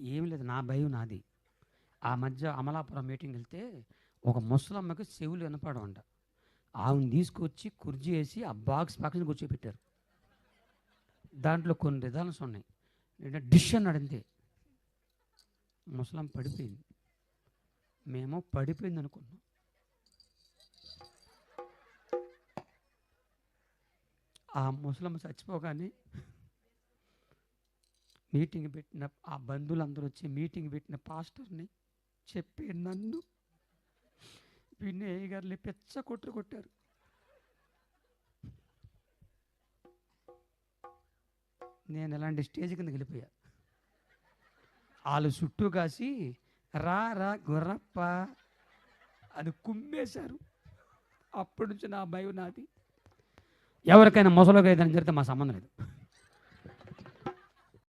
ఏం లేదు నా భయం నాది. ఆ మధ్య అమలాపురం మీటింగ్ వెళ్తే ఒక ముసలమ్మకి చెవులు వినపడమంట ఆమెను తీసుకొచ్చి కుర్జీ వేసి ఆ బాక్స్ పక్కన కూర్చోబెట్టారు. దాంట్లో కొన్ని రిధాన్స్ ఉన్నాయి. ఏంటంటే డిష్ అన్నాడు అంతే ముసలం పడిపోయింది. మేము పడిపోయింది అనుకున్నాం. ఆ ముసలమ్మ చచ్చిపోగానే మీటింగ్ పెట్టిన ఆ బంధువులందరూ వచ్చి మీటింగ్ పెట్టిన పాస్టర్ని చెప్పి నన్ను విని గారిని పెచ్చ కొట్టు కొట్టారు. నేను ఇలాంటి స్టేజ్ కింద వెళ్ళిపోయా. వాళ్ళు చుట్టూ కాసి రా రా గుర్రప్ప అది కుమ్మేశారు. అప్పటి నుంచి నా భయం నాది. ఎవరికైనా ముసలోకి ఏదైనా జరిగితే మా సంబంధం లేదు.